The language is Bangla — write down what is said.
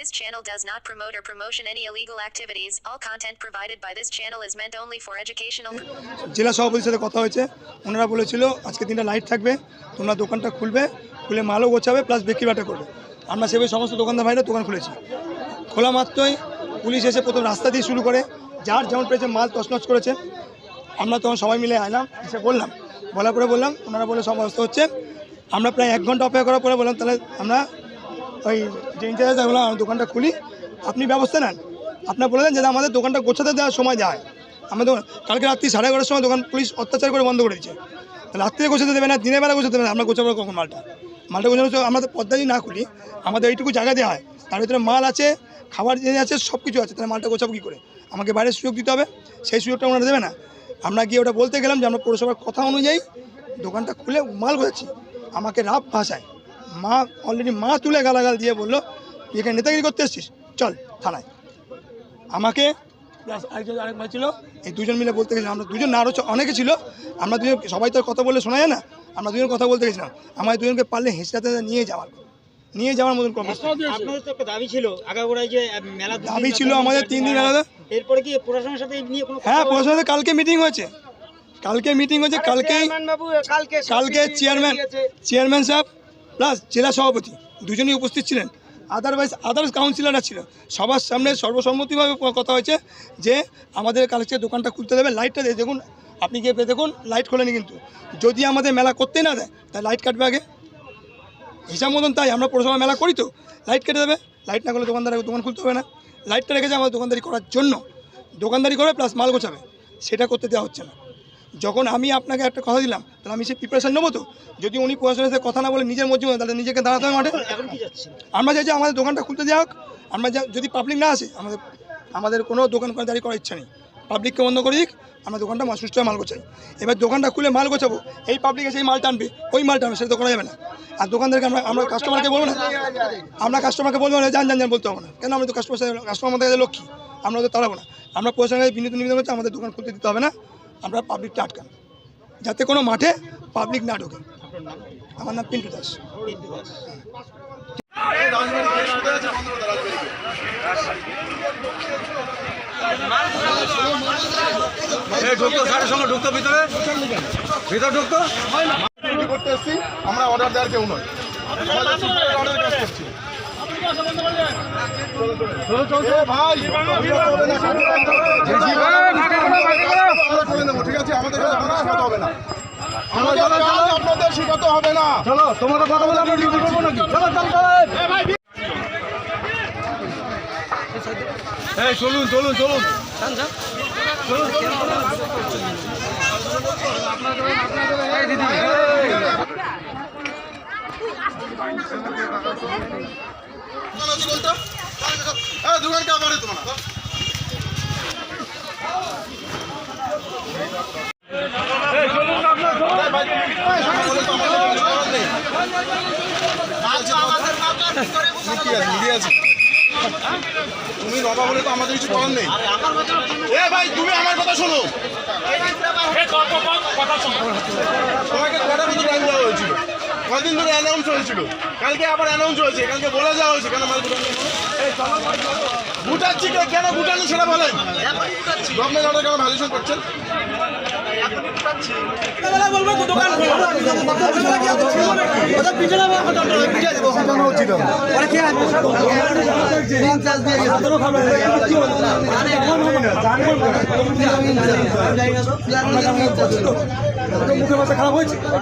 This channel does not promote or promotion any illegal activities. All content provided by this channel is meant only for educational. জেলা সভাপতির সাথে কথা হয়েছে ওনারা বলেছিল, আজকে দিনটা লাইট থাকবে, তোমরা দোকানটা খুলবে, খুলে মালও গোছাবে প্লাস বিক্রি বাটা করবে আমরা সেভাবে সমস্ত দোকানদার ভাইরা দোকান খুলেছি খোলা মাত্রই পুলিশ এসে প্রথম রাস্তা দিয়ে শুরু করে, যার যেমন পেয়েছে মাল তছনছ করেছে আমরা তখন সবাই মিলে আইলাম, এসে বললাম, বলার পরে বললাম, ওনারা বলে অবস্থা হচ্ছে আমরা প্রায় এক ঘণ্টা অপেক্ষা করার পরে বললাম, তাহলে আমরা ওই যে ইনচার্জ আমরা দোকানটা খুলি। আপনি ব্যবস্থা নেন। আপনার বলে দেন যে আমাদের দোকানটা গোছাতে দেওয়ার সময় যায় আমাদের কালকে রাত্রি সাড়ে এগারোটার সময় দোকান পুলিশ অত্যাচার করে বন্ধ করে দিয়েছে। রাত্রে গোছাতে দেবে না, দিনের বেলা গোছাতে দেবে না, আমরা গোছাবো কখন মালটা? মালটা সময় আমরা পদ্মা দিয়ে না খুলি, আমাদের এইটুকু জায়গা দেওয়া হয়। তার ভিতরে মাল আছে, খাবার জিনিস আছে সব কিছু আছে। তাহলে মালটা গোছাবো কী করে? আমাকে বাইরের সুযোগ দিতে হবে, সেই সুযোগটা ওনারা দেবে না। আমরা গিয়ে ওটা বলতে গেলাম যে আমরা পৌরসভার কথা অনুযায়ী দোকানটা খুলে মাল গোছাচ্ছি। আমাকে রাব ভাষায় মা অলরেডি মা তুলে গালাগাল দিয়ে বলল "তুই এখানে নেতাগিরি করতে এসছিস? চল থানায়। আমাকে প্লাস আরেকজন আরেক ভাই ছিল এই দুজন মিলে বলতে গেছিলাম আমরা দুজন না আরও অনেকে ছিল আমরা দুজন সবাই তো কথা বললে শোনা যায় না আমরা দুজন কথা বলতে গেছিলাম। আমার দুজনকে পারলে হেঁচড়াতে নিয়ে যাওয়ার নিয়ে যাওয়ার মতন দাবি ছিল যে মেলা দাবি ছিল আমাদের তিন দিন আলাদা। এরপরে কি প্রশাসনের সাথে হ্যাঁ প্রশাসনের কালকে মিটিং হয়েছে। কালকে মিটিং হয়েছে কালকেই কালকে চেয়ারম্যান চেয়ারম্যান সাহেব প্লাস জেলা সভাপতি দুজনেই উপস্থিত ছিলেন। আদারওয়াইজ আদার্স কাউন্সিলাররা ছিল। সবার সামনে সর্বসম্মতিভাবে কথা হয়েছে যে আমাদের কালকে দোকানটা খুলতে দেবে লাইটটা দিয়ে দেখুন আপনি গিয়ে দেখুন লাইট খোলেনি কিন্তু। যদি আমাদের মেলা করতেই না দেয় তাহলে লাইট কাটবে আগে। হিসাব মতন তাই আমরা পৌরসভা মেলা করি তো লাইট কেটে দেবে। লাইট না করলে দোকানদার দোকান খুলতে হবে না। লাইটটা রেখেছে আমাদের দোকানদারি করার জন্য। দোকানদারি করে প্লাস মাল গোছাবে। সেটা করতে দেওয়া হচ্ছে না। যখন আমি আপনাকে একটা কথা দিলাম তাহলে আমি সে প্রিপারেশন নেব তো? যদি উনি প্রশাসনের সাথে কথা না বলে নিজের মধ্যে তাহলে নিজেকে দাঁড়াতে হবে মাঠে। আমরা চাই যে আমাদের দোকানটা খুলতে দেওয়া হোক। আমরা যা- যদি পাবলিক না আসে আমাদের আমাদের কোনো দোকান করে দাঁড়িয়ে করার ইচ্ছা নেই। পাবলিককে বন্ধ করে দিক আমরা দোকানটা সুষ্ঠুভাবে মাল গোছাই। এবার দোকানটা খুলে মাল গোছাবো। এই পাবলিক এসে এই মাল টানবে ওই মাল টানবে সেটা তো করা যাবে না। আর দোকানদারকে আমরা আমরা কাস্টমারকে বলব না। আমরা কাস্টমারকে বলব না যান যান যান বলতে হবে না। কেন? আমরা তো কাস্টমার কাস্টমার আমাদের কাছে লক্ষ্মী। আমরা তো তাড়াবো না। আমরা প্রশাসনের বিনীত নিবেদন করছি আমাদের দোকান খুলতে দিতে হবে না। আমরা পাবলিকটা আটকান যাতে কোনো মাঠে পাবলিক না ঢোকে। আমার নাম পিন্টু দাস। ঢুকতো স্যারের সঙ্গে ঢুকতো ভিতরে? ভিতরে ঢুকতো? করতে এসেছি আমরা অর্ডার দেওয়ার কেউ নয় অর্ডার কাজ করছি। এ ভাই, অভিযোগ করবে না, সামনে রাখতে হবে। আমরা করে নেব, ঠিক আছে? আমাদের কাছে কোনো শিখাতে হবে না। আমাদের কাজ শিখাতে হবে না? চলো তোমাদের কথা বলে আমরা ডিউটি করব নাকি? চলো চলো চলো। এই চলুন চলুন চলুন। দোকান কে আবার তোমার তুমি নবা বলে তো আমাদের কিছু করার নেই এ ভাই তুমি আমার কথা শোনো তোমাকে কটা মতো টাইম দেওয়া হয়েছিল কদিন ধরে অ্যানাউন্স হয়েছিল কালকে আবার অ্যানাউন্স হয়েছে কালকে বলে দেওয়া হয়েছে কেন মাল গুটাচ্ছি কে কেন গুটানো সেটা বলেন? গভর্নমেন্ট অর্ডার কেন ভাইলেশন করছেন? মুখে ভাষা খারাপ হয়েছে?